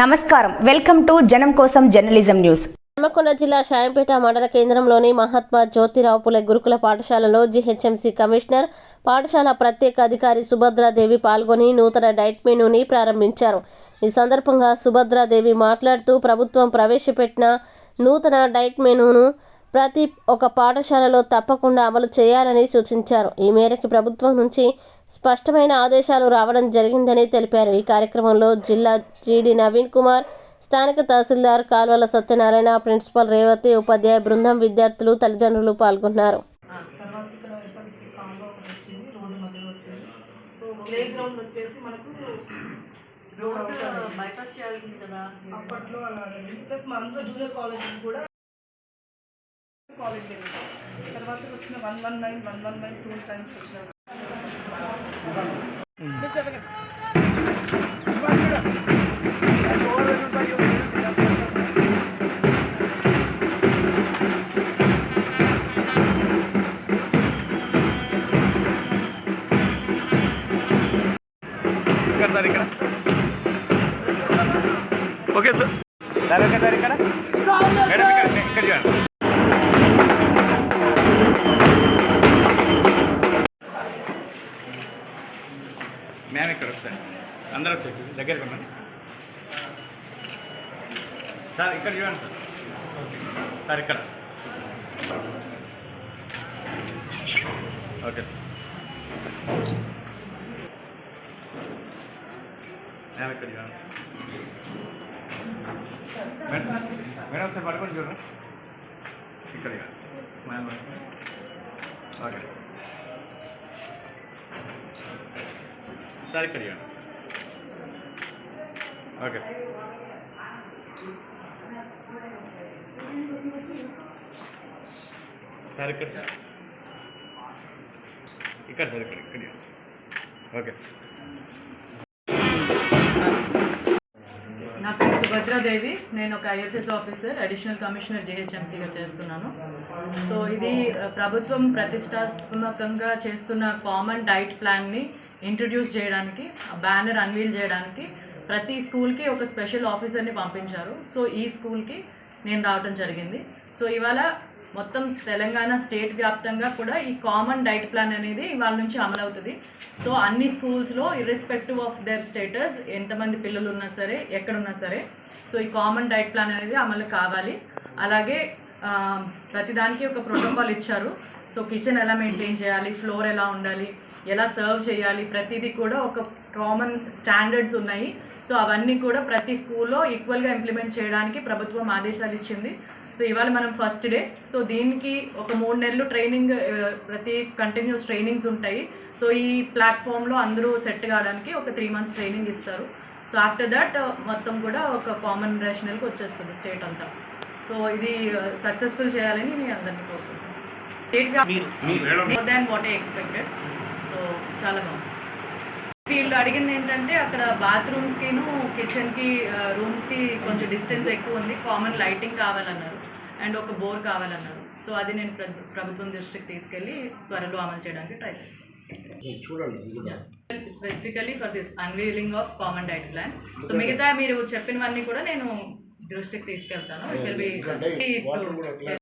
నమస్కారం. Welcome to జనం కోసం జర్నలిజం న్యూస్. హన్మకొండ జిల్లా షాయంపేట మండల కేంద్రంలోని మహాత్మా జ్యోతిరావు పులే గురుకుల పాఠశాలలో జీహెచ్ఎంసీ కమిషనర్ పాఠశాల ప్రత్యేక అధికారి సుభద్రాదేవి పాల్గొని నూతన డైట్ మెనూని ప్రారంభించారు. ఈ సందర్భంగా సుభద్రాదేవి మాట్లాడుతూ ప్రభుత్వం ప్రవేశపెట్టిన నూతన డైట్ మెనూను ప్రతి ఒక్క పాఠశాలలో తప్పకుండా అమలు చేయాలని సూచించారు. ఈ మేరకు ప్రభుత్వం నుంచి స్పష్టమైన ఆదేశాలు రావడం జరిగిందని తెలిపారు. ఈ కార్యక్రమంలో జిల్లా జీడి నవీన్ కుమార్ స్థానిక తహసీల్దార్ కాల్వల సత్యనారాయణ ప్రిన్సిపల్ రేవతి ఉపాధ్యాయ బృందం విద్యార్థులు తల్లిదండ్రులు పాల్గొన్నారు. ఆ, తర్వాత ఇక్కడ ఎస్ఎల్సి కాంబో ఒకటి వచ్చింది రోడ్డు మధ్యలో వచ్చింది. సో ప్లే గ్రౌండ్ వచ్చేసి మనకు రోడ్ బైపాస్ చేయాల్సింది కదా. అప్పట్లో అలా జరిగింది ప్లస్ మా అందులో జూనియర్ కాలేజ్ కూడా వెళ్ళాం తర్వాత వచ్చిన one one nine one one nine two times వచ్చిన ఓకే సార్ ఇక్కడ ఇక్కడ ఇక్కడ మేము ఇక్కడ ఒకసారి అందరూ వచ్చి దగ్గరికి ఉన్నాను సార్ ఇక్కడ చూడండి సార్. సార్ ఇక్కడ. Okay sir. మేము ఇక్కడ చూడండి మేడం మేడం సార్ పడుకొని చూడండి. ఇక్కడ స్మైల్ ఓకే. సార్ ఇక్కడ సార్ ఇక్కడ సార్. ఇక్కడ సార్ ఇక్కడ ఇక్కడ ఓకే. నా పేరు సుభద్రాదేవి నేను ఒక ఐఎఫ్ఎస్ ఆఫీసర్ అడిషనల్ కమిషనర్ జిహెచ్ఎంసీగా చేస్తున్నాను. సో ఇది ప్రభుత్వం ప్రతిష్టాత్మకంగా చేస్తున్న కామన్ డైట్ ప్లాన్ని ఇంట్రడ్యూస్ చేయడానికి బ్యానర్ అన్వీల్ చేయడానికి ప్రతి స్కూల్కి ఒక స్పెషల్ ఆఫీసర్ని పంపించారు. సో ఈ స్కూల్కి నేను రావడం జరిగింది. సో ఇవాళ మొత్తం తెలంగాణ స్టేట్ వ్యాప్తంగా కూడా ఈ కామన్ డైట్ ప్లాన్ అనేది వాళ్ళ నుంచి అమలవుతుంది. సో అన్ని స్కూల్స్లో ఇర్రెస్పెక్టివ్ ఆఫ్ దేర్ స్టేటస్ ఎంతమంది పిల్లలు ఉన్నా సరే ఎక్కడున్నా సరే సో ఈ కామన్ డైట్ ప్లాన్ అనేది అమలు కావాలి. అలాగే ప్రతిదానికి ఒక ప్రోటోకాల్ ఇచ్చారు. సో కిచెన్ ఎలా మెయింటైన్ చేయాలి? ఫ్లోర్ ఎలా ఉండాలి? ఎలా సర్వ్ చేయాలి? ప్రతిదీ కూడా ఒక కామన్ స్టాండర్డ్స్ ఉన్నాయి. సో అవన్నీ కూడా ప్రతి స్కూల్లో ఈక్వల్గా ఇంప్లిమెంట్ చేయడానికి ప్రభుత్వం ఆదేశాలు ఇచ్చింది. సో ఇవాళ మనం ఫస్ట్ డే. సో దీనికి ఒక మూడు నెలలు ట్రైనింగ్ ప్రతి కంటిన్యూస్ ట్రైనింగ్స్ ఉంటాయి. సో ఈ ప్లాట్ఫామ్లో అందరూ సెట్ కావడానికి ఒక త్రీ మంత్స్ ట్రైనింగ్ ఇస్తారు. సో ఆఫ్టర్ దట్ మొత్తం కూడా ఒక కామన్ రేషనల్కి వచ్చేస్తుంది స్టేట్ అంతా. సో ఇది సక్సెస్ఫుల్ చేయాలని నేను అందరినీ కోరుకుంటున్నాను. Than what I expected so చాలా బాగుంది. వీళ్ళు అడిగింది ఏంటంటే అక్కడ బాత్రూమ్స్కిను కిచెన్కి రూమ్స్కి కొంచెం డిస్టెన్స్ ఎక్కువ ఉంది. కామన్ లైటింగ్ కావాలన్నారు. అండ్ ఒక బోర్ కావాలన్నారు. సో అది నేను ప్ర- ప్రభుత్వం దృష్టికి తీసుకెళ్ళి త్వరలో అమలు చేయడానికి ట్రై చేస్తాను. Specifically for this unveiling of common diet plan so మిగతా మీరు చెప్పినవన్నీ కూడా నేను దృష్టికి తీసుకెళ్తాను ఇట్ విల్ బి